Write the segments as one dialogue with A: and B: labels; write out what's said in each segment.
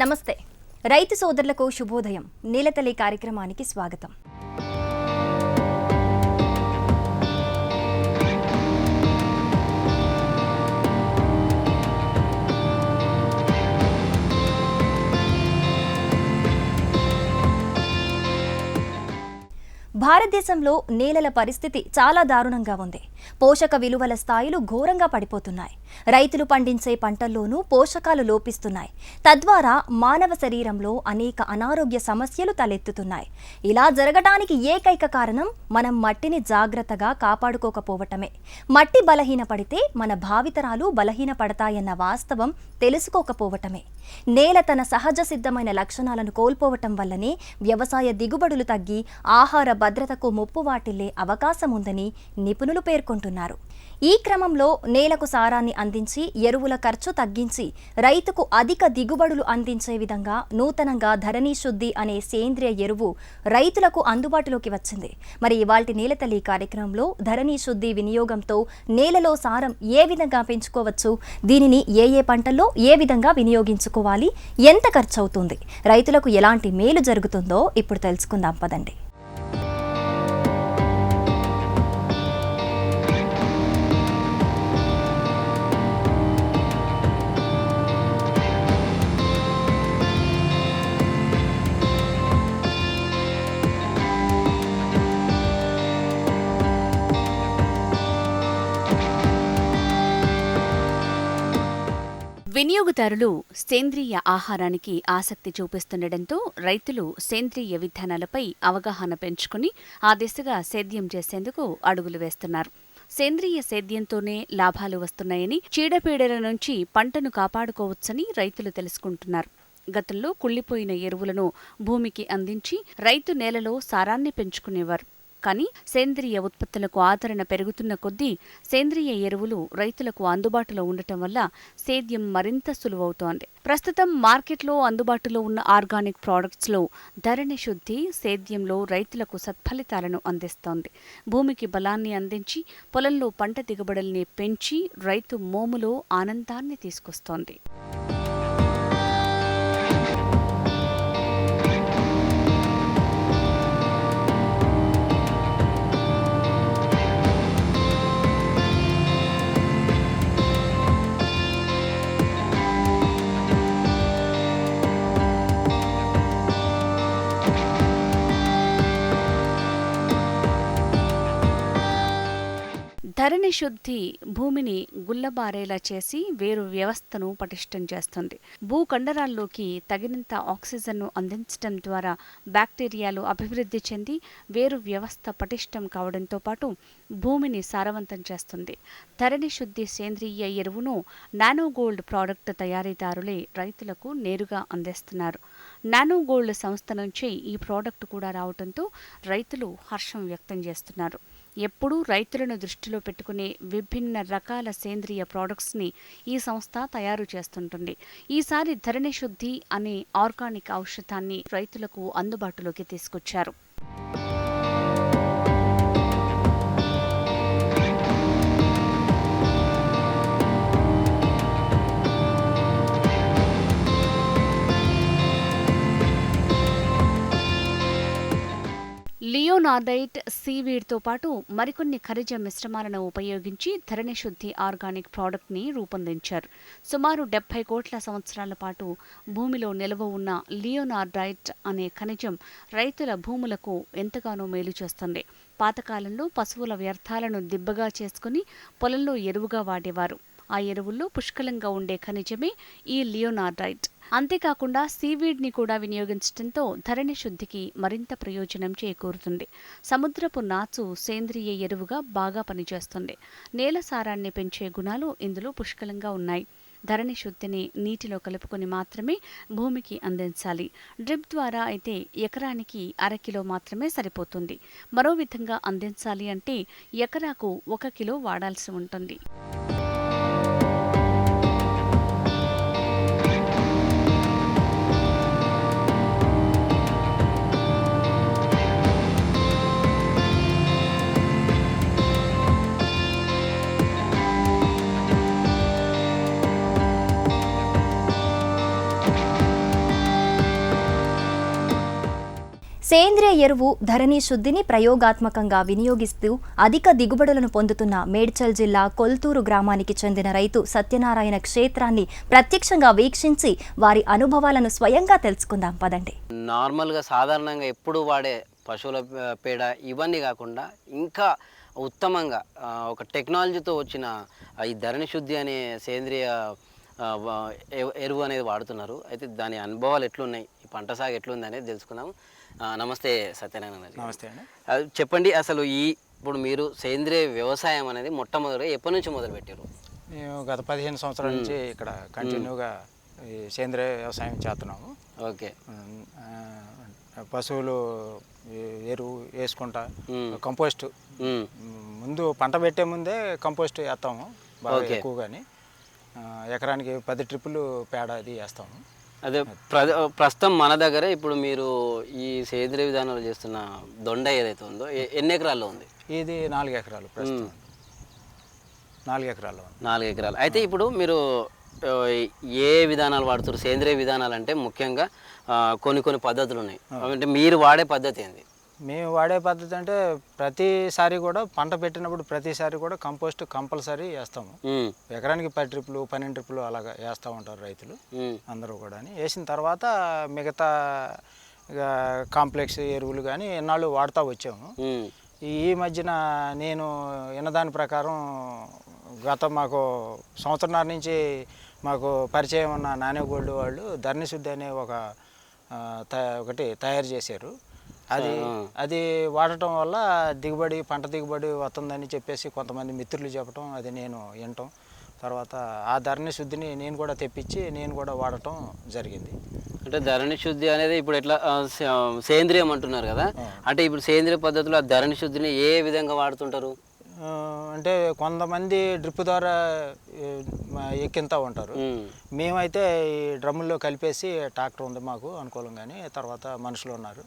A: నమస్తే. రైతు సోదరులకు శుభోదయం. నీలతల్లి కార్యక్రమానికి స్వాగతం. భారతదేశంలో నేలల పరిస్థితి చాలా దారుణంగా ఉంది. పోషక విలువల స్థాయిలు ఘోరంగా పడిపోతున్నాయి. రైతులు పండించే పంటల్లోనూ పోషకాలు లోపిస్తున్నాయి. తద్వారా మానవ శరీరంలో అనేక అనారోగ్య సమస్యలు తలెత్తుతున్నాయి. ఇలా జరగటానికి ఏకైక కారణం మనం మట్టిని జాగ్రత్తగా కాపాడుకోకపోవటమే. మట్టి బలహీనపడితే మన భావితరాలు బలహీనపడతాయన్న వాస్తవం తెలుసుకోకపోవటమే. నేల తన సహజ సిద్ధమైన లక్షణాలను కోల్పోవటం వల్లనే వ్యవసాయ దిగుబడులు తగ్గి ఆహార భద్రతకు ముప్పు వాటిల్లే అవకాశం ఉందని నిపుణులు పేర్కొంటున్నారు. ఈ క్రమంలో నేలకు సారాన్ని అందించి ఎరువుల ఖర్చు తగ్గించి రైతుకు అధిక దిగుబడులు అందించే విధంగా నూతనంగా ధరణి శుద్ధి అనే సేంద్రియ ఎరువు రైతులకు అందుబాటులోకి వచ్చింది. మరి ఇవాల్టి నేలతల్లి కార్యక్రమంలో ధరణి శుద్ధి వినియోగంతో నేలలో సారం ఏ విధంగా పెంచుకోవచ్చు దీనిని ఏ ఏ పంటల్లో ఏ విధంగా వినియోగించుకోవాలి ఎంత ఖర్చు అవుతుంది రైతులకు ఎలాంటి మేలు జరుగుతుందో ఇప్పుడు తెలుసుకుందాం పదండి.
B: వినియోగదారులు సేంద్రియ ఆహారానికి ఆసక్తి చూపిస్తుండటంతో రైతులు సేంద్రియ విధానాలపై అవగాహన పెంచుకుని ఆ దిశగా సేద్యం చేసేందుకు అడుగులు వేస్తున్నారు. సేంద్రియ సేద్యంతోనే లాభాలు వస్తున్నాయని చీడపీడల నుంచి పంటను కాపాడుకోవచ్చని రైతులు తెలుసుకుంటున్నారు. గతంలో కుళ్ళిపోయిన ఎరువులను భూమికి అందించి రైతు నేలలో సారాన్ని పెంచుకునేవారు. కానీ సేంద్రియ ఉత్పత్తులకు ఆదరణ పెరుగుతున్న కొద్దీ సేంద్రియ ఎరువులు రైతులకు అందుబాటులో ఉండటం వల్ల సేద్యం మరింత సులువవుతోంది. ప్రస్తుతం మార్కెట్లో అందుబాటులో ఉన్న ఆర్గానిక్ ప్రోడక్ట్స్లో ధరణి శుద్ధి సేద్యంలో రైతులకు సత్ఫలితాలను అందిస్తోంది. భూమికి బలాన్ని అందించి పొలంలో పంట దిగుబడుల్ని పెంచి రైతు మోములో ఆనందాన్ని తీసుకొస్తోంది. ధరణి శుద్ధి భూమిని గుల్లబారేలా చేసి వేరు వ్యవస్థను పటిష్టం చేస్తుంది. భూకండరాల్లోకి తగినంత ఆక్సిజన్ను అందించడం ద్వారా బ్యాక్టీరియాలు అభివృద్ధి చెంది వేరు వ్యవస్థ పటిష్టం కావడంతో పాటు భూమిని సారవంతం చేస్తుంది. ధరణి శుద్ధి సేంద్రియ ఎరువును నానోగోల్డ్ ప్రోడక్ట్ తయారీదారులే రైతులకు నేరుగా అందిస్తున్నారు. నానోగోల్డ్ సంస్థ నుంచి ఈ ప్రోడక్ట్ కూడా రావడంతో రైతులు హర్షం వ్యక్తం చేస్తున్నారు. ఎప్పుడూ రైతులను దృష్టిలో పెట్టుకునే విభిన్న రకాల సేంద్రియ ప్రోడక్ట్స్ని ఈ సంస్థ తయారు చేస్తుంటుంది. ఈసారి ధరణి శుద్ధి అనే ఆర్గానిక్ ఔషధాన్ని రైతులకు అందుబాటులోకి తీసుకొచ్చారు. లియోనార్డైట్ సీవీడ్తో పాటు మరికొన్ని ఖనిజ మిశ్రమాలను ఉపయోగించి ధరణి శుద్ధి ఆర్గానిక్ ప్రోడక్ట్ని రూపొందించారు. సుమారు డెబ్బై కోట్ల సంవత్సరాల పాటు భూమిలో నిల్వ ఉన్న లియోనార్డైట్ అనే ఖనిజం రైతుల భూములకు ఎంతగానో మేలు చేస్తుంది. పాతకాలంలో పశువుల వ్యర్థాలను దిబ్బగా చేసుకుని పొలంలో ఎరువుగా వాడేవారు. ఆ ఎరువుల్లో పుష్కలంగా ఉండే ఖనిజమే ఈ లియోనార్డైట్. అంతేకాకుండా సీవీడ్ని కూడా వినియోగించడంతో ధరణి శుద్ధికి మరింత ప్రయోజనం చేకూరుతుంది. సముద్రపు నాచు సేంద్రియ ఎరువుగా బాగా పనిచేస్తుంది. నేల సారాన్ని పెంచే గుణాలు ఇందులో పుష్కలంగా ఉన్నాయి. ధరణి శుద్ధిని నీటిలో కలుపుకొని మాత్రమే భూమికి అందించాలి. డ్రిప్ ద్వారా అయితే ఎకరానికి అరకిలో మాత్రమే సరిపోతుంది. మరో విధంగా అందించాలి అంటే ఎకరాకు ఒక కిలో వాడాల్సి ఉంటుంది.
A: సేంద్రియ ఎరువు ధరణి శుద్ధిని ప్రయోగాత్మకంగా వినియోగిస్తూ అధిక దిగుబడులను పొందుతున్న మేడ్చల్ జిల్లా కొల్తూరు గ్రామానికి చెందిన రైతు సత్యనారాయణ క్షేత్రాన్ని ప్రత్యక్షంగా వీక్షించి వారి అనుభవాలను స్వయంగా తెలుసుకుందాం. పదండి.
C: నార్మల్గా సాధారణంగా ఎప్పుడు వాడే పశువుల పేడ ఇవన్నీ కాకుండా ఇంకా ఉత్తమంగా ఒక టెక్నాలజీతో వచ్చిన ఈ ధరణి శుద్ధి అనే సేంద్రియ ఎరువు అనేది వాడుతున్నారు. అయితే దాని అనుభవాలు ఎట్లున్నాయి ఈ పంట సాగు ఎట్లుంది అనేది తెలుసుకుందాం నమస్తే సత్యనారాయణ గారు.
D: నమస్తే అండి.
C: చెప్పండి అసలు ఈ ఇప్పుడు మీరు సేంద్రియ వ్యవసాయం అనేది మొట్టమొదటి ఎప్పటి నుంచి మొదలు పెట్టారు
D: మేము గత పదిహేను సంవత్సరాల నుంచి ఇక్కడ కంటిన్యూగా ఈ సేంద్రియ వ్యవసాయం చేస్తున్నాము.
C: ఓకే.
D: పశువులు ఎరువు వేసుకుంటా. కంపోస్ట్. ముందు పంట పెట్టే ముందే కంపోస్ట్ వేస్తాము బాగా. ఎక్కువగాని. ఎకరానికి పది ట్రిప్పులు పేడ అది వేస్తాము.
C: అదే ప్ర ప్రస్తుతం మన దగ్గర ఇప్పుడు మీరు ఈ సేంద్రియ విధానాలు చేస్తున్న దొండ ఏదైతే ఉందో ఎన్ని ఎకరాల్లో ఉంది?
D: ఇది నాలుగు ఎకరాలు ప్రస్తుతం. నాలుగు ఎకరాలు
C: నాలుగు ఎకరాలు. అయితే ఇప్పుడు మీరు ఏ విధానాలు వాడుతారు? సేంద్రియ విధానాలు అంటే ముఖ్యంగా కొన్ని కొన్ని పద్ధతులు ఉన్నాయి. అంటే మీరు వాడే పద్ధతి ఏంది?
D: మేము వాడే పద్ధతి అంటే ప్రతిసారి కూడా పంట పెట్టినప్పుడు ప్రతిసారి కూడా కంపోస్ట్ కంపల్సరీ వేస్తాము. ఎకరానికి పది ట్రిప్పులు పన్నెండు ట్రిప్పులు అలాగా వేస్తూ ఉంటారు రైతులు. అందరూ కూడా వేసిన తర్వాత మిగతా కాంప్లెక్స్ ఎరువులు కానీ ఎన్నాళ్ళు వాడుతూ వచ్చాము. ఈ మధ్యన నేను విన్నదాని ప్రకారం గత మాకు సంవత్సరంన్నర నుంచి మాకు పరిచయం ఉన్న నానే గోల్డ్ వాళ్ళు ధరణి శుద్ధి అనే ఒక ఒకటి తయారు చేశారు. అది అది వాడటం వల్ల దిగుబడి పంట దిగుబడి వస్తుందని చెప్పేసి కొంతమంది మిత్రులు చెప్పటం అది నేను వినటం. తర్వాత ఆ ధరణి శుద్ధిని నేను కూడా తెప్పించి నేను కూడా వాడటం జరిగింది.
C: అంటే ధరణి శుద్ధి అనేది ఇప్పుడు ఎట్లా సేంద్రియం అంటున్నారు కదా? అంటే ఇప్పుడు సేంద్రియ పద్ధతిలో ఆ ధరణి శుద్ధిని ఏ విధంగా వాడుతుంటారు?
D: అంటే కొంతమంది డ్రిప్ ద్వారా ఎక్కింతా ఉంటారు. మేమైతే ఈ డ్రమ్ముల్లో కలిపేసి ట్రాక్టర్ ఉంది మాకు అనుకూలంగానే తర్వాత మనుషులు ఉన్నారు.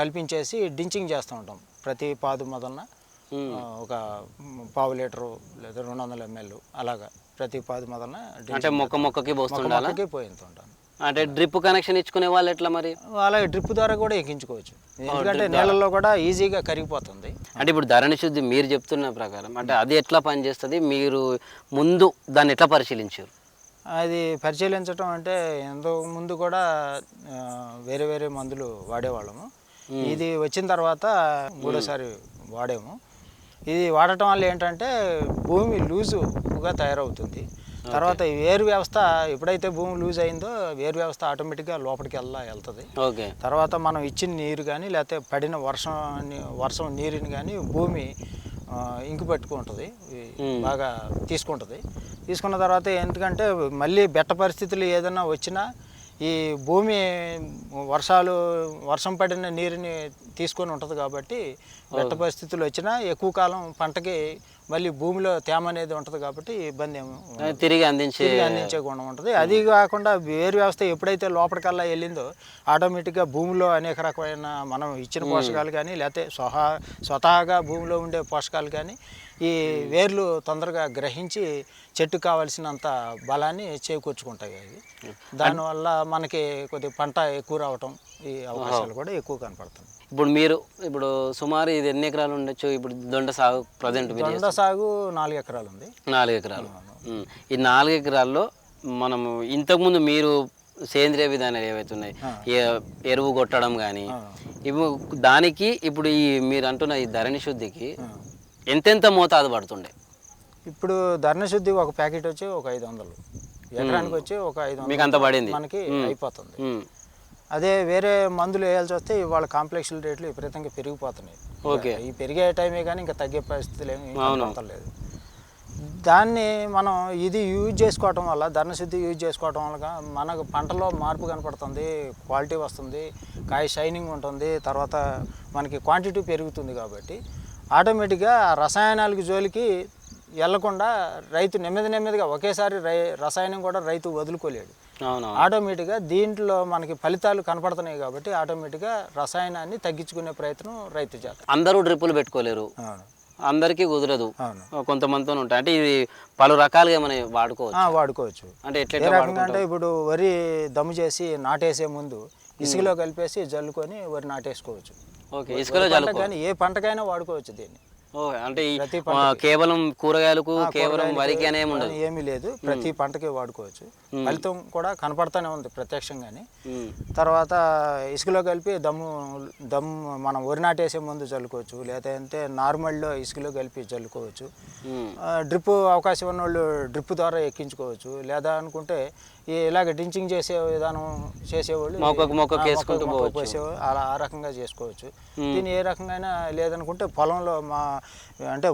D: కల్పించేసి డించింగ్ చేస్తూ ఉంటాం ప్రతి పాదు మొదలన. ఒక పావు లీటరు లేదా రెండు వందల ఎంఎల్ అలాగా ప్రతి పాదు మొదలన
C: అంటే మొక్క మొక్కకి
D: మొక్కకి పోయింతూ ఉంటాను
C: అంటే డ్రిప్ కనెక్షన్ ఇచ్చుకునే వాళ్ళు ఎట్లా మరి?
D: అలాగే డ్రిప్ ద్వారా కూడా ఎక్కించుకోవచ్చు. ఎందుకంటే నీళ్ళల్లో కూడా ఈజీగా కరిగిపోతుంది.
C: అంటే ఇప్పుడు ధరణి శుద్ధి మీరు చెప్తున్న ప్రకారం అంటే అది ఎట్లా పనిచేస్తుంది? మీరు ముందు దాన్ని ఎట్లా పరిశీలించారు?
D: అది పరిశీలించటం అంటే ఎంతో ముందు కూడా వేరే వేరే మందులు వాడేవాళ్ళము. ఇది వచ్చిన తర్వాత మూడోసారి వాడాము. ఇది వాడటం వల్ల ఏంటంటే భూమి లూజుగా తయారవుతుంది. తర్వాత ఈ వేరు వ్యవస్థ ఎప్పుడైతే భూమి లూజ్ అయిందో వేరు వ్యవస్థ ఆటోమేటిక్గా లోపలికి వెళ్ళా వెళ్తుంది.
C: ఓకే.
D: తర్వాత మనం ఇచ్చిన నీరు కానీ లేకపోతే పడిన వర్షం వర్షం నీరుని కానీ భూమి ఇంకు పెట్టుకుంటుంది. బాగా తీసుకుంటుంది. తీసుకున్న తర్వాత ఎందుకంటే మళ్ళీ బెట్ట పరిస్థితులు ఏదైనా వచ్చినా ఈ భూమి వర్షాలు వర్షం పడిన నీరుని తీసుకొని ఉంటుంది కాబట్టి బెట్ట పరిస్థితులు వచ్చినా ఎక్కువ కాలం పంటకి మళ్ళీ భూమిలో తేమ అనేది ఉంటుంది కాబట్టి ఇబ్బంది ఏమి.
C: తిరిగి అందించే
D: తిరిగి అందించే గుణం ఉంటుంది అది కాకుండా వేరు వ్యవస్థ ఎప్పుడైతే లోపలికల్లా వెళ్ళిందో ఆటోమేటిక్గా భూమిలో అనేక రకమైన మనం ఇచ్చిన పోషకాలు కానీ లేకపోతే స్వహా స్వతహాగా భూమిలో ఉండే పోషకాలు కానీ ఈ వేర్లు తొందరగా గ్రహించి చెట్టు కావలసినంత బలాన్ని చేకూర్చుకుంటాయి అవి. దానివల్ల మనకి కొద్ది పంట ఎక్కువ రావటం ఈ అవకాశాలు కూడా ఎక్కువ కనపడుతుంది
C: ఇప్పుడు మీరు ఇప్పుడు సుమారు ఇది ఎన్ని ఎకరాలు ఉండొచ్చు? ఇప్పుడు దొండ సాగు ప్రజెంట్
D: దొండ సాగు నాలుగు ఎకరాలు ఉంది
C: నాలుగు ఎకరాలు. ఈ నాలుగు ఎకరాల్లో మనము ఇంతకుముందు మీరు సేంద్రియ విధానాలు ఏవైతే ఉన్నాయి ఎరువు కొట్టడం కానీ ఇవి దానికి ఇప్పుడు ఈ మీరు అంటున్న ఈ ధరణి శుద్ధికి ఎంతెంత మోతాదు పడుతుండే.
D: ఇప్పుడు ధరణ శుద్ధి ఒక ప్యాకెట్ వచ్చి ఒక ఐదు వందలు. ఎకరానికి వచ్చి ఒక ఐదు
C: మీకు అంత పడింది.
D: మనకి అయిపోతుంది. అదే వేరే మందులు వేయాల్సి వస్తే ఇవాళ కాంప్లెక్స్ల రేట్లు విపరీతంగా పెరిగిపోతున్నాయి.
C: ఓకే.
D: ఈ పెరిగే టైమే కానీ ఇంకా తగ్గే పరిస్థితులు ఏమి కనపడతలేదు దాన్ని మనం ఇది యూజ్ చేసుకోవటం వల్ల ధరణ శుద్ధి యూజ్ చేసుకోవటం వల్ల మనకు పంటలో మార్పు కనపడుతుంది క్వాలిటీ వస్తుంది కాయ షైనింగ్ ఉంటుంది తర్వాత మనకి క్వాంటిటీ పెరుగుతుంది కాబట్టి ఆటోమేటిక్గా రసాయనాలకి జోలికి వెళ్ళకుండా రైతు నెమ్మది నెమ్మదిగా ఒకేసారి రై రసాయనం కూడా రైతు వదులుకోలేడు.
C: అవును
D: ఆటోమేటిక్గా దీంట్లో మనకి ఫలితాలు కనపడుతున్నాయి కాబట్టి ఆటోమేటిక్గా రసాయనాన్ని తగ్గించుకునే ప్రయత్నం రైతు చేస్తారు
C: అందరూ డ్రిప్పులు పెట్టుకోలేరు. అందరికీ కుదరదు.
D: అవును.
C: కొంతమందితో ఉంటాయి. అంటే ఇది పలు రకాలుగా మనం వాడుకోవచ్చు.
D: వాడుకోవచ్చు.
C: అంటే ఎట్లా
D: అంటే ఇప్పుడు వరి దమ్ము చేసి నాటేసే ముందు ఇసుకలో కలిపేసి జల్లుకొని వరి నాటేసుకోవచ్చు.
C: ఓకే ఇసుకలో
D: కానీ ఏ పంటకైనా వాడుకోవచ్చు దీన్ని.
C: అంటే కేవలం కూరగాయలకు కేవలం వరికి అనే ఉండదు.
D: ఏమీ లేదు. ప్రతి పంటకి వాడుకోవచ్చు. ఫలితం కూడా కనపడతానే ఉంది ప్రత్యక్షంగానే. తర్వాత ఇసుకలో కలిపి దమ్ము దమ్ము మనం వరి నాటేసే ముందు చల్లుకోవచ్చు లేదంటే నార్మల్లో ఇసుకలో కలిపి చల్లుకోవచ్చు డ్రిప్ అవకాశం ఉన్న వాళ్ళు డ్రిప్ ద్వారా ఎక్కించుకోవచ్చు. లేదా అనుకుంటే ఇలాగ డించింగ్ చేసే విధానం చేసేవాళ్ళు
C: మొక్కకు మొక్కకు వేసుకుంటూ పోవచ్చు.
D: అలా ఆ రకంగా చేసుకోవచ్చు. దీన్ని ఏ రకంగా లేదనుకుంటే పొలంలో మా అంటే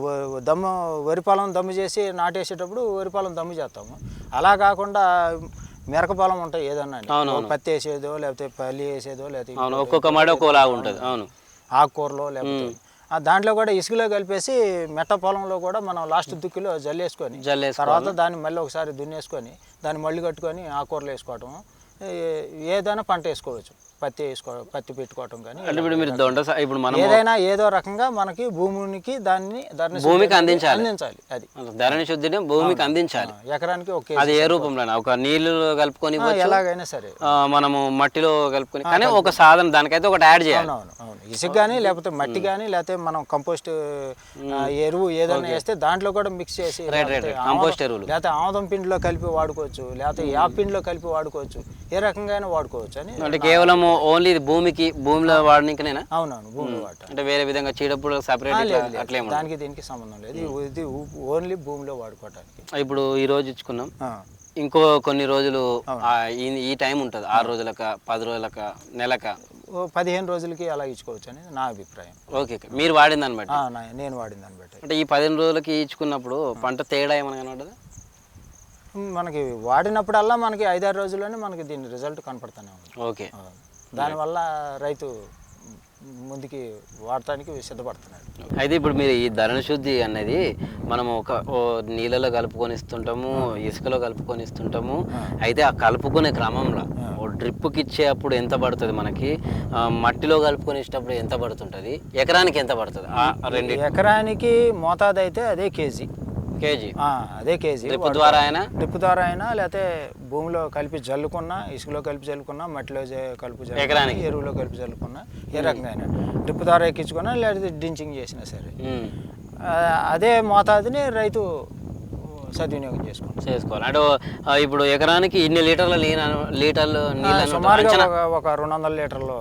D: దమ్ము వరి పొలం దమ్ము చేసి నాటేసేటప్పుడు వరి పొలం దమ్ము చేస్తాము. అలా కాకుండా మిరక పొలం ఉంటాయి ఏదన్నా పత్తి వేసేదో లేకపోతే పల్లి వేసేదో లేకపోతే
C: ఒక్కొక్క మడి ఉంటుంది. అవును.
D: ఆకుకూరలో లేకపోతే దాంట్లో కూడా ఇసుకలో కలిపేసి మెట్ట పొలంలో కూడా మనం లాస్ట్ దుక్కిలో జల్లేసుకొని. తర్వాత దాన్ని మళ్ళీ ఒకసారి దున్నేసుకొని దాన్ని మళ్ళీ కట్టుకొని ఆకుకూరలు వేసుకోవటం ఏదైనా పంట వేసుకోవచ్చు పత్తి వేసుకో పత్తి పెట్టుకోవటం కానీ
C: అంటే ఇప్పుడు మీరు దొండ సా- ఇప్పుడు మనం
D: ఏదైనా ఏదో రకంగా మనకి భూమికి దాన్ని ధరణి
C: భూమికి అందించాలి.
D: అందించాలి అది.
C: ధరణి శుద్ధిని భూమికి అందించాలి.
D: ఆ, ఎకరానికి ఒక
C: అది ఏ రూపంలో ఒక నీళ్ళు కలుపుకొని.
D: ఎలాగైనా సరే.
C: మనము మట్టిలో కలుపుకొని కానీ ఒక సాధన దానికైతే ఒకటి యాడ్ చేయాలి.
D: అవునవును అవును. ఇసుక కానీ లేకపోతే మట్టి కానీ లేకపోతే మనం కంపోస్ట్ ఆ, ఎరువు ఏదైనా వేస్తే దాంట్లో కూడా మిక్స్ చేసి లేకపోతే.
C: కంపోస్ట్
D: ఆముదం-
C: ఎరువులు.
D: లేకపోతే ఆముదం పిండిలో కలిపి వాడుకోవచ్చు లేకపోతే యాప్ పిండిలో కలిపి వాడుకోవచ్చు ఏ రకంగా అయినా వాడుకోవచ్చు అని
C: అంటే కేవలం ఓన్లీ ఇది భూమికి భూమిలో వాడడానికినేనా
D: అవునవును భూమి వాట
C: అంటే వేరే విధంగా చీడప్పుడు సపరేట్ అట్లే
D: దానికి దీనికి సంబంధం లేదు. ఇది- ఓన్లీ భూమిలో వాడుకోవటానికి.
C: ఇప్పుడు ఈ రోజు ఇచ్చుకున్నాం. ఇంకో కొన్ని రోజులు ఈ- టైం ఉంటుంది. ఆరు రోజులక పది రోజులక నెలక.
D: పదిహేను రోజులకి అలా ఇచ్చుకోవచ్చు అనేది నా అభిప్రాయం.
C: ఓకే. మీరు వాడిన దాన్ని బట్టి.
D: నేను వాడిన దాన్ని బట్టి.
C: అంటే ఈ పదిహేను రోజులకి ఇచ్చుకున్నప్పుడు పంట తేడా ఏమైనా కనబడదా
D: మనకి వాడినప్పుడల్లా మనకి ఐదారు రోజుల్లోనే మనకి దీని రిజల్ట్ కనపడుతూనే ఉంది
C: ఓకే.
D: దానివల్ల రైతు ముందుకి వాడటానికి సిద్ధపడుతున్నాడు.
C: అయితే ఇప్పుడు మీరు ఈ ధరణ శుద్ధి అనేది మనం ఒక నీళ్ళలో కలుపుకొని ఇస్తుంటాము ఇసుకలో కలుపుకొని ఇస్తుంటాము. అయితే ఆ కలుపుకునే క్రమంలో డ్రిప్కి ఇచ్చేటప్పుడు ఎంత పడుతుంది మనకి? మట్టిలో కలుపుకొని ఇచ్చేటప్పుడు ఎంత పడుతుంటుంది? ఎకరానికి ఎంత పడుతుంది? రెండు
D: ఎకరానికి మోతాదు అయితే అదే కేజీ.
C: కేజీ.
D: అదే కేజీ.
C: డ్రిప్ ద్వారా అయినా?
D: డ్రిప్ ద్వారా అయినా లేకపోతే భూమిలో కలిపి జల్లుకున్నా ఇసుకలో కలిపి జల్లుకున్నా మట్టిలో కలిపి జల్లుకున్నా,
C: ఎకరానికి?
D: ఎరువులో కలిపి జల్లుకున్నా ఏ రకంగా అయినా డ్రిప్ ద్వారా ఎక్కించుకున్నా లేకపోతే డించింగ్ చేసినా సరే. అదే మోతాదుని రైతు సద్వినియోగం చేసుకుంటాం
C: చేసుకోవాలి. అంటే ఇప్పుడు ఎకరానికి ఇన్ని లీటర్ల లీటర్లు
D: సుమారుగా ఒక ఒక రెండు వందల లీటర్ల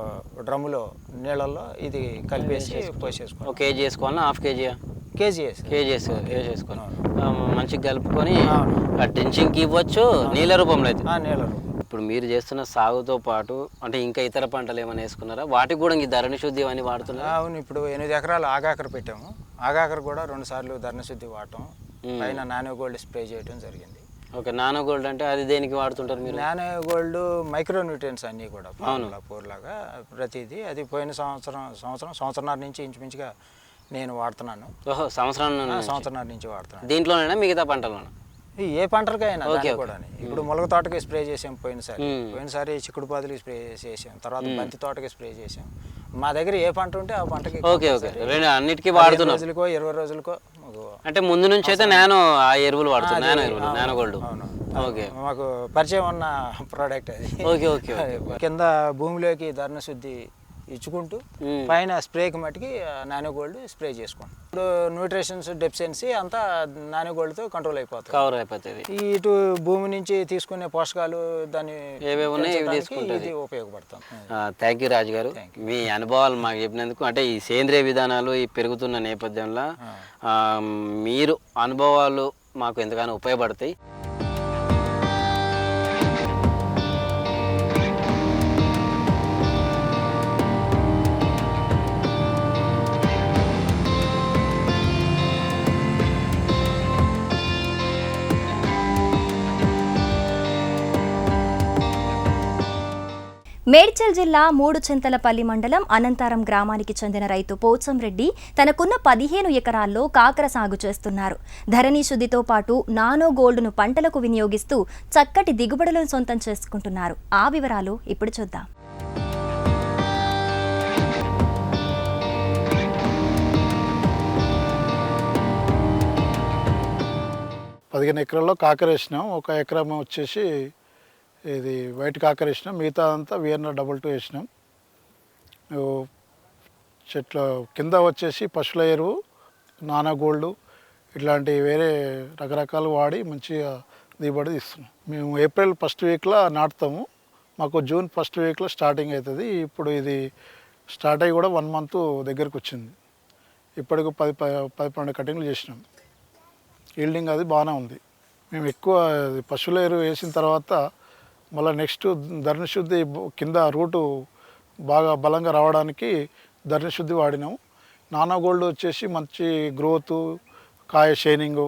D: డ్రమ్ములో నీళ్ళల్లో ఇది కలిపేసి పోసేసుకోవాలి
C: ఒక కేజీ వేసుకోవాలన్నా హాఫ్ కేజీ
D: కేజీ వేసి
C: కేజీ ఆ, మంచిగా కలుపుకొని. ఆ డ్రించింగ్కి ఇవ్వచ్చు నీళ్ళ రూపంలో అయితే.
D: నీళ్ళ
C: ఇప్పుడు మీరు చేస్తున్న సాగుతో పాటు అంటే ఇంకా ఇతర పంటలు ఏమైనా వేసుకున్నారా? వాటికి కూడా ఈ ధరణి శుద్ధి అని వాడుతున్నారా?
D: అవును ఇప్పుడు ఎనిమిది ఎకరాలు ఆగాకర పెట్టాము. ఆగాకర కూడా రెండు సార్లు ధర్ణశుద్ధి వాడటం పైన నానో గోల్డ్ స్ప్రే చేయడం జరిగింది.
C: ఓకే నానో గోల్డ్ అంటే అది దేనికి వాడుతుంటారు మీరు?
D: నానో గోల్డ్ మైక్రో న్యూట్రియన్స్ అన్నీ కూడా పూర్లాగా ప్రతిదీ. అది పోయిన సంవత్సరం సంవత్సరం సంవత్సరంన్నర నుంచి ఇంచుమించుగా నేను వాడుతున్నాను.
C: ఓహో సంవత్సరం
D: ఆ, సంవత్సరంన్నర నుంచి వాడుతున్నాను.
C: దీంట్లోనైనా మిగతా పంటలోనా
D: ఈ ఏ పంటలకైనా. కూడా ఇప్పుడు ములగ తోటకి స్ప్రే చేసాం పోయినసారి. పోయినసారి చిక్కుడు పాదులకి స్ప్రే చేసాం. తర్వాత బంతి తోటకి స్ప్రే చేసాం. మా దగ్గర ఏ పంట ఉంటే ఆ పంటకి
C: ఓకే ఓకే. రెండు అన్నిటికీ వాడుతున్నాం.
D: రోజులకో ఇరవై రోజులకో
C: అంటే ముందు నుంచి అయితే నానో ఆ ఎరువులు వాడుతున్నాం
D: అదే,
C: నానో ఎరువులు నానో గోల్డ్. ఓకే.
D: మాకు పరిచయం ఉన్న ప్రోడక్ట్ అది.
C: ఓకే ఓకే ఓకే
D: కింద భూమిలోకి ధరణ శుద్ధి ఇచ్చుకుంటూ. పైన స్ప్రేకి మట్టుకి నానో గోల్డ్ స్ప్రే చేసుకుంటాం. ఇప్పుడు న్యూట్రిషన్స్ డెఫిషియన్సీ అంతా నానో గోల్డ్తో కంట్రోల్ అయిపోతుంది
C: కవర్ అయిపోతుంది.
D: ఇటు భూమి నుంచి తీసుకునే పోషకాలు దాన్ని
C: ఏవేవి ఉన్నాయో.
D: ఇది ఉపయోగపడతాం.
C: థ్యాంక్ యూ రాజు గారు. మీ అనుభవాలు మాకు చెప్పినందుకు అంటే ఈ సేంద్రియ విధానాలు ఈ పెరుగుతున్న నేపథ్యంలో మీరు అనుభవాలు మాకు ఎంతగానో ఉపయోగపడతాయి.
A: మేడ్చల్ జిల్లా మూడు చింతలపల్లి మండలం అనంతారం గ్రామానికి చెందిన రైతు పోచంరెడ్డి తనకున్న పదిహేను ఎకరాల్లో కాకర సాగు చేస్తున్నారు. ధరణి శుద్ధితో పాటు నానో గోల్డ్ను పంటలకు వినియోగిస్తూ చక్కటి దిగుబడులను సొంతం చేసుకుంటున్నారు. ఆ వివరాలు ఇప్పుడు చూద్దాం.
E: పదిహేను ఎకరాల్లో కాకర వేసినాం. ఒక ఎకరం వచ్చేసి ఇది వైట్ కాకర వేసినాం మిగతా అంతా విఎన్ఆర్ డబల్ టూ వేసినాం. చెట్ల కింద వచ్చేసి పశువుల ఎరువు నానా గోల్డ్ ఇట్లాంటి వేరే రకరకాలు వాడి మంచిగా దిగుబడి తీస్తున్నాం. మేము ఏప్రిల్ ఫస్ట్ వీక్లో నాటుతాము. మాకు జూన్ ఫస్ట్ వీక్లో స్టార్టింగ్ అవుతుంది ఇప్పుడు ఇది స్టార్ట్ అయ్యి కూడా వన్ మంత్ దగ్గరకు వచ్చింది. ఇప్పటికి పది ప- పది పన్నెండు కటింగ్లు చేసినాం. ఈల్డింగ్ అది బాగానే ఉంది. మేము ఎక్కువ పశువుల ఎరువు వేసిన తర్వాత మళ్ళీ నెక్స్ట్ ధర్ణశుద్ధి కింద రూటు బాగా బలంగా రావడానికి ధర్ణశుద్ధి వాడినాము. నానా గోల్డ్ వచ్చేసి మంచి గ్రోత్ కాయ షైనింగ్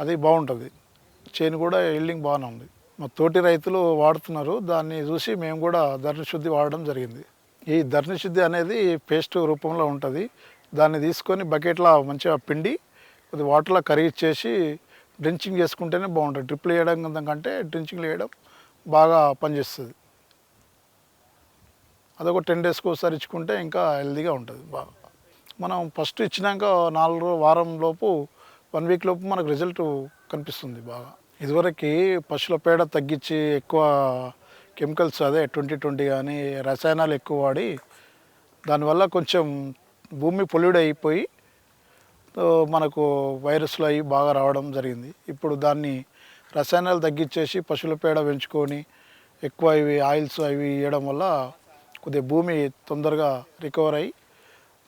E: అది బాగుంటుంది. చేను కూడా ఎల్డింగ్ బాగానే ఉంది. మా తోటి రైతులు వాడుతున్నారు. దాన్ని చూసి మేము కూడా ధరణి శుద్ధి వాడడం జరిగింది. ఈ ధర్ణశుద్ధి అనేది పేస్ట్ రూపంలో ఉంటుంది. దాన్ని తీసుకొని బకెట్లో మంచిగా పిండి కొద్ది వాటర్లో కరిగిచ్చేసి డ్రించింగ్ చేసుకుంటేనే బాగుంటుంది. డ్రిప్లు వేయడం కంటే డ్రించింగ్ వేయడం బాగా పనిచేస్తుంది. అదొక టెన్ డేస్కి ఒకసారి ఇచ్చుకుంటే ఇంకా హెల్దీగా ఉంటుంది బాగా మనం ఫస్ట్ ఇచ్చినాక నాలుగు వారం లోపు వన్ వీక్ లోపు మనకు రిజల్ట్ కనిపిస్తుంది బాగా. ఇదివరకు పశువుల పేడ తగ్గించి ఎక్కువ కెమికల్స్ అదే ట్వంటీ ట్వంటీ కానీ రసాయనాలు ఎక్కువ వాడి దానివల్ల కొంచెం భూమి పొల్యూడ్ అయిపోయి మనకు వైరస్లు అవి బాగా రావడం జరిగింది. ఇప్పుడు దాన్ని రసాయనాలు తగ్గించేసి పశువుల పేడ పెంచుకొని ఎక్కువ ఇవి ఆయిల్స్ అవి ఇవ్వడం వల్ల కొద్దిగా భూమి తొందరగా రికవర్ అయ్యి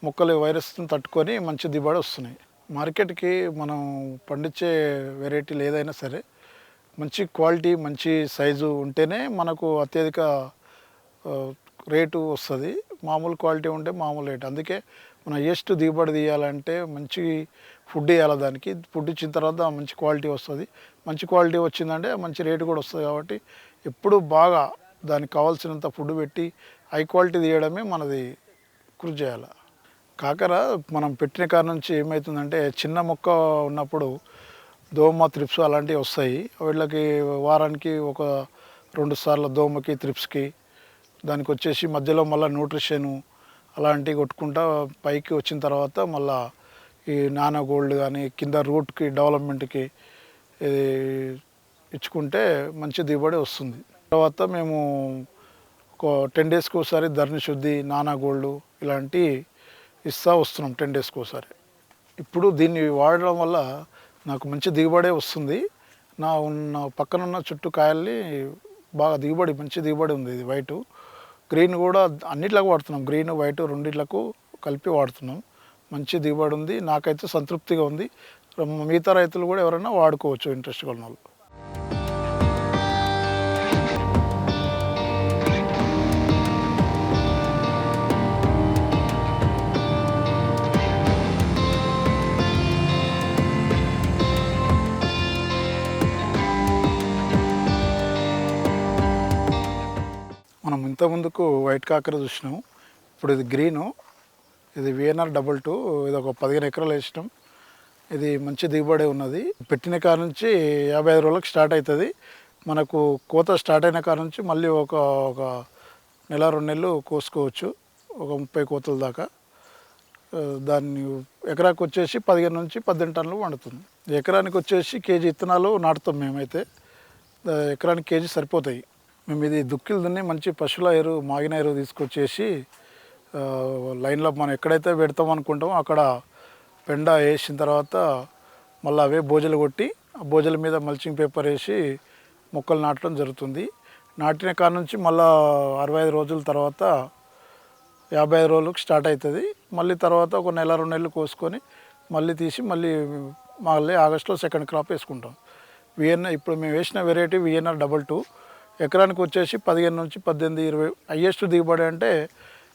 E: మొక్కలు వైరస్ని తట్టుకొని మంచి దిగుబడి వస్తున్నాయి. మార్కెట్కి మనం పండించే వెరైటీలు ఏదైనా సరే మంచి క్వాలిటీ మంచి సైజు ఉంటేనే మనకు అత్యధిక రేటు వస్తుంది. మామూలు క్వాలిటీ ఉంటే మామూలు రేటు. అందుకే మనం ఎస్ట్ దిగుబడి తీయాలంటే మంచి ఫుడ్ ఇవ్వాలి దానికి. ఫుడ్ ఇచ్చిన తర్వాత మంచి క్వాలిటీ వస్తుంది. మంచి క్వాలిటీ వచ్చిందంటే మంచి రేటు కూడా వస్తుంది కాబట్టి ఎప్పుడు బాగా దానికి కావాల్సినంత ఫుడ్ పెట్టి హై క్వాలిటీ తీయడమే మనది కృషి చేయాలి. కాకర మనం పెట్టిన కాడ నుంచి ఏమవుతుందంటే చిన్న మొక్క ఉన్నప్పుడు దోమ త్రిప్స్ అలాంటివి వస్తాయి. వీళ్ళకి వారానికి ఒక రెండు సార్లు దోమకి త్రిప్స్కి దానికి వచ్చేసి మధ్యలో మళ్ళీ న్యూట్రిషన్ అలాంటివి కొట్టుకుంటా పైకి వచ్చిన తర్వాత మళ్ళీ ఈ నానా గోల్డ్ కానీ కింద రూట్కి డెవలప్మెంట్కి ఇచ్చుకుంటే మంచి దిగుబడి వస్తుంది. తర్వాత మేము ఒక టెన్ డేస్కి ఒకసారి ధరణి శుద్ధి నానా గోల్డ్ ఇలాంటి ఇస్తా వస్తున్నాం టెన్ డేస్కి ఒకసారి. ఇప్పుడు దీన్ని వాడడం వల్ల నాకు మంచి దిగుబడే వస్తుంది. నా ఉన్న పక్కన ఉన్న చుట్టూ కాయల్ని బాగా దిగుబడి మంచి దిగుబడి ఉంది ఇది వైటు. గ్రీన్ కూడా అన్నిట్లకు వాడుతున్నాం. గ్రీన్ వైట్ రెండిట్లకు కలిపి వాడుతున్నాం. మంచి దిగుబడి ఉంది నాకైతే సంతృప్తిగా ఉంది. మిగతా రైతులు కూడా ఎవరైనా వాడుకోవచ్చు ఇంట్రెస్ట్ ఉన్న వాళ్ళు. మనం ఇంత ముందుకు వైట్ కాకర చూసినాము. ఇప్పుడు ఇది గ్రీను. ఇది విఎన్ఆర్ డబల్ టూ ఇది ఒక పదిహేను ఎకరాలు వేసినాం. ఇది మంచి దిగుబడి ఉన్నది. పెట్టిన కాడ నుంచి యాభై ఐదు రోజులకు స్టార్ట్ అవుతుంది మనకు కోత స్టార్ట్ అయిన కాడ నుంచి మళ్ళీ ఒక ఒక నెల రెండు నెలలు కోసుకోవచ్చు. ఒక ముప్పై కోతల దాకా. దాన్ని ఎకరాకు వచ్చేసి పదిహేను నుంచి పద్దెనిమిది టన్నులు వండుతుంది. ఎకరానికి వచ్చేసి కేజీ ఇత్తనాలు నాటుతాం మేమైతే. ఎకరానికి కేజీ సరిపోతాయి. మేము ఇది దుక్కిలు దున్ని మంచి పశువుల ఎరువు మాగిన ఎరువు తీసుకొచ్చేసి లైన్లో మనం ఎక్కడైతే పెడతాం అనుకుంటామో అక్కడ పెండ వేసిన తర్వాత మళ్ళీ అవే బోజలు కొట్టి ఆ బోజల మీద మల్చింగ్ పేపర్ వేసి మొక్కలు నాటడం జరుగుతుంది. నాటిన కాడ నుంచి మళ్ళీ అరవై ఐదు రోజుల తర్వాత యాభై ఐదు రోజులకు స్టార్ట్ అవుతుంది. మళ్ళీ తర్వాత ఒక నెల రెండు నెలలు కోసుకొని మళ్ళీ తీసి మళ్ళీ మళ్ళీ ఆగస్టులో సెకండ్ క్రాప్ వేసుకుంటాం. విఎన్ఆర్ ఇప్పుడు మేము వేసిన వెరైటీ విఎన్ఆర్ డబల్ టూ. ఎకరానికి వచ్చేసి పదిహేను నుంచి పద్దెనిమిది ఇరవై హయ్యెస్ట్ దిగుబడి అంటే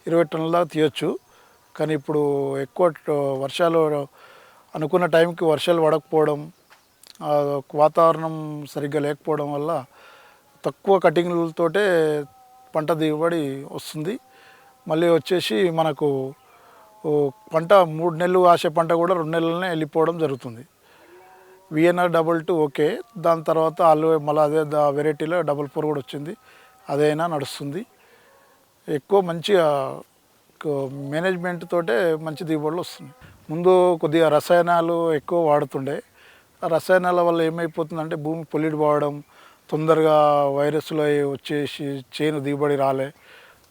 E: ఇరవై టన్నుల దాకా తీయొచ్చు. కానీ ఇప్పుడు ఎక్కువ వర్షాలు అనుకున్న టైంకి వర్షాలు పడకపోవడం వాతావరణం సరిగ్గా లేకపోవడం వల్ల తక్కువ కటింగ్లతోటే పంట దిగుబడి వస్తుంది. మళ్ళీ వచ్చేసి మనకు పంట మూడు నెలలు ఆసే పంట కూడా రెండు నెలలనే వెళ్ళిపోవడం జరుగుతుంది. VNR double two okay. దాని తర్వాత అల్లు మళ్ళీ అదే దా వెరైటీలో డబల్ ఫోర్ కూడా వచ్చింది. అదైనా నడుస్తుంది. ఎక్కువ మంచిగా మేనేజ్మెంట్ తోటే మంచి దిగుబడులు వస్తుంది ముందు కొద్దిగా రసాయనాలు ఎక్కువ వాడుతుండే. ఆ రసాయనాల వల్ల ఏమైపోతుందంటే భూమి పొల్యూట్ పోవడం తొందరగా వైరస్లో వచ్చేసి చేను దిగుబడి రాలే.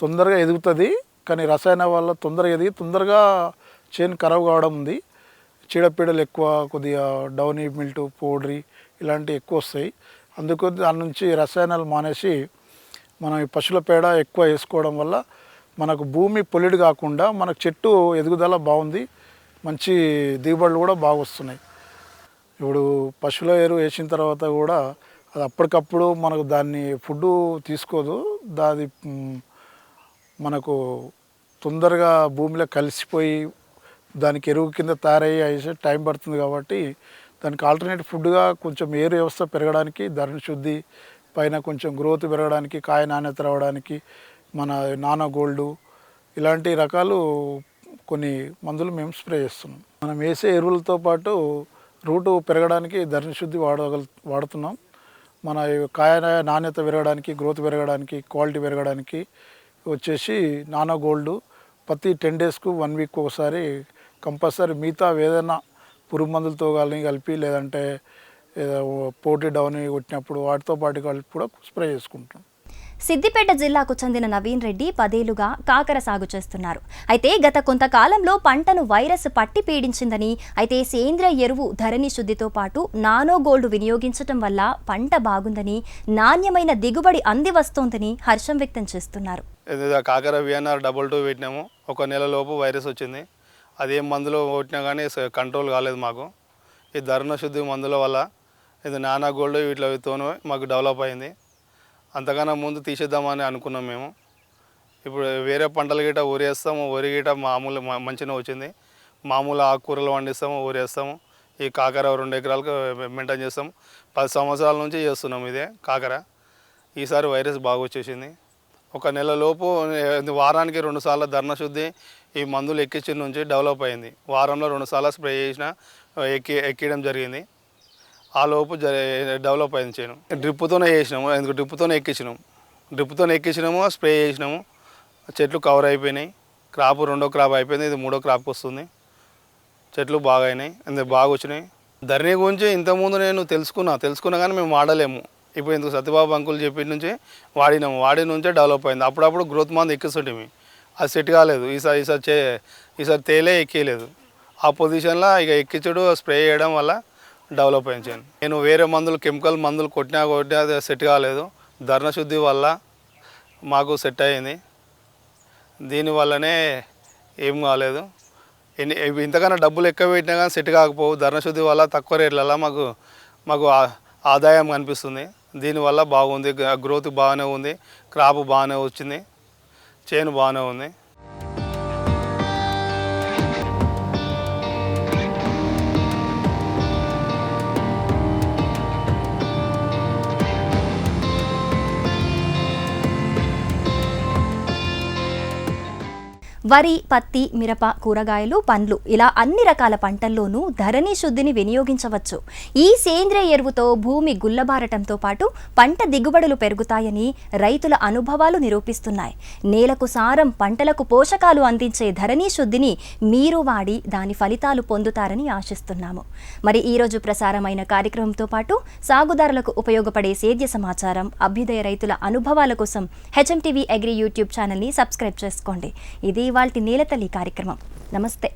E: తొందరగా ఎదుగుతుంది కానీ రసాయన వల్ల తొందరగా ఎదిగి తొందరగా చేను ఖరాబ్ కావడం ఉంది. చీడపీడలు ఎక్కువ కొద్దిగా డౌనీ మిల్ట్ పౌడరీ ఇలాంటివి ఎక్కువ వస్తాయి. అందుకు దాని నుంచి రసాయనాలు మానేసి మనం ఈ పశువుల పేడ ఎక్కువ వేసుకోవడం వల్ల మనకు భూమి పొలిడి కాకుండా మనకు చెట్టు ఎదుగుదల బాగుంది మంచి దిగుబడులు కూడా బాగా వస్తున్నాయి. ఇప్పుడు పశువుల ఎరువు వేసిన తర్వాత కూడా అది అప్పటికప్పుడు మనకు దాన్ని ఫుడ్ తీసుకోదు దాది మనకు తొందరగా భూమిలో కలిసిపోయి దానికి ఎరువు కింద తయారయ్యి వేసే టైం పడుతుంది కాబట్టి దానికి ఆల్టర్నేట్ ఫుడ్గా కొంచెం ఏరు వ్యవస్థ పెరగడానికి ధరణ శుద్ధి పైన కొంచెం గ్రోత్ పెరగడానికి కాయ నాణ్యత రావడానికి మన నానో గోల్డ్ ఇలాంటి రకాలు కొన్ని మందులు మేము స్ప్రే చేస్తున్నాం. మనం వేసే ఎరువులతో పాటు రూటు పెరగడానికి ధరణ శుద్ధి వాడగల వాడుతున్నాం. మన కాయ నాణ్యత పెరగడానికి గ్రోత్ పెరగడానికి క్వాలిటీ పెరగడానికి వచ్చేసి నానో గోల్డ్ ప్రతి టెన్ డేస్కు వన్ వీక్ ఒకసారి కంపల్సరీ మిగతా ఏదైనా పురుగు మందులతో కానీ కలిపి లేదంటే పోటీ డౌన్ కొట్టినప్పుడు వాటితో పాటు కలిపి కూడా స్ప్రే చేసుకుంటాం
A: సిద్దిపేట జిల్లాకు చెందిన నవీన్ రెడ్డి పదేలుగా కాకర సాగు చేస్తున్నారు. అయితే గత కొంతకాలంలో పంటను వైరస్ పట్టి పీడించిందని అయితే సేంద్రియ ఎరువు ధరణి శుద్ధితో పాటు నానో గోల్డ్ వినియోగించటం వల్ల పంట బాగుందని నాణ్యమైన దిగుబడి అంది వస్తోందని హర్షం వ్యక్తం చేస్తున్నారు.
F: కాకర విఎన్ఆర్ డబుల్ టూ పెట్టినాము. ఒక నెల లోపు వైరస్ వచ్చింది. అదేం మందులో కొట్టినా కానీ స- కంట్రోల్ కాలేదు మాకు. ఈ ధరణ శుద్ధి మందుల వల్ల ఇది నానా గోల్డ్ వీటితోనూ మాకు డెవలప్ అయింది. అంతకన్నా ముందు తీసేద్దామని అనుకున్నాం మేము. ఇప్పుడు వేరే పంటలు గిట్ట ఊరేస్తాము వరి గిట మామూలు మ- మంచిగా వచ్చింది. మామూలు ఆకుకూరలు పండిస్తాము ఊరేస్తాము. ఈ కాకర రెండు ఎకరాలకు మెయింటైన్ చేస్తాము. పది సంవత్సరాల నుంచి చేస్తున్నాం ఇదే కాకర. ఈసారి వైరస్ బాగా వచ్చేసింది. ఒక నెల లోపు వారానికి రెండు సార్లు శుద్ధి ఈ మందులు ఎక్కించిన నుంచి డెవలప్ అయింది. వారంలో రెండు సార్లు స్ప్రే చేసిన ఎక్కి ఎక్కడం జరిగింది. ఆ లోపు జ- డెవలప్ అయింది చేయడం డ్రిప్పుతోనే చేసినాము ఎందుకు డ్రిప్పుతోనే ఎక్కించినాము. డ్రిప్పుతోనే ఎక్కించినాము స్ప్రే చేసినాము చెట్లు కవర్ అయిపోయినాయి. క్రాప్ రెండో క్రాప్ అయిపోయింది ఇది మూడో క్రాప్కి వస్తుంది. చెట్లు బాగా అయినాయి అందుకు బాగా వచ్చినాయి ధరణి గురించి ఇంతకుముందు నేను తెలుసుకున్నా తెలుసుకున్నా కానీ మేము వాడలేము. ఇప్పుడు ఎందుకు సత్యబాబు అంకుల్ చెప్పిన నుంచి వాడినాము. వాడి నుంచే డెవలప్ అయింది. అప్పుడప్పుడు గ్రోత్ మంది ఎక్కిస్తుంటే అది సెట్ కాలేదు. ఈసారి ఈసారి చే ఈసారి తేలే ఎక్కేయలేదు. ఆ పొజిషన్లో ఇక ఎక్కించుడు స్ప్రే చేయడం వల్ల డెవలప్ అయించాను నేను వేరే మందులు కెమికల్ మందులు కొట్టినా కొట్టినా అది సెట్ కాలేదు. ధర్ణ శుద్ధి వల్ల మాకు సెట్ అయింది. దీనివల్లనే ఏం కాలేదు. ఎన్ని ఇంతకన్నా డబ్బులు ఎక్కువ పెట్టినా కానీ సెట్ కాకపోవు. ధర్మశుద్ధి వల్ల తక్కువ రేట్లలో మాకు మాకు ఆదాయం కనిపిస్తుంది. దీనివల్ల బాగుంది. గ్రోత్ బాగానే ఉంది. క్రాప్ బాగానే వచ్చింది. చేను బాగానే ఉంది.
A: వరి పత్తి మిరప కూరగాయలు పండ్లు ఇలా అన్ని రకాల పంటల్లోనూ ధరణి శుద్ధిని వినియోగించవచ్చు. ఈ సేంద్రియ ఎరువుతో భూమి గుల్లబారటంతో పాటు పంట దిగుబడులు పెరుగుతాయని రైతుల అనుభవాలు నిరూపిస్తున్నాయి. నేలకు సారం పంటలకు పోషకాలు అందించే ధరణి శుద్ధిని మీరు వాడి దాని ఫలితాలు పొందుతారని ఆశిస్తున్నాము. మరి ఈరోజు ప్రసారమైన కార్యక్రమంతో పాటు సాగుదారులకు ఉపయోగపడే సేద్య సమాచారం అభ్యుదయ రైతుల అనుభవాల కోసం హెచ్ఎం టీవీ అగ్రి యూట్యూబ్ ఛానల్ని సబ్స్క్రైబ్ చేసుకోండి. ఇది ఇవాళ నేలతల్లి కార్యక్రమం. నమస్తే.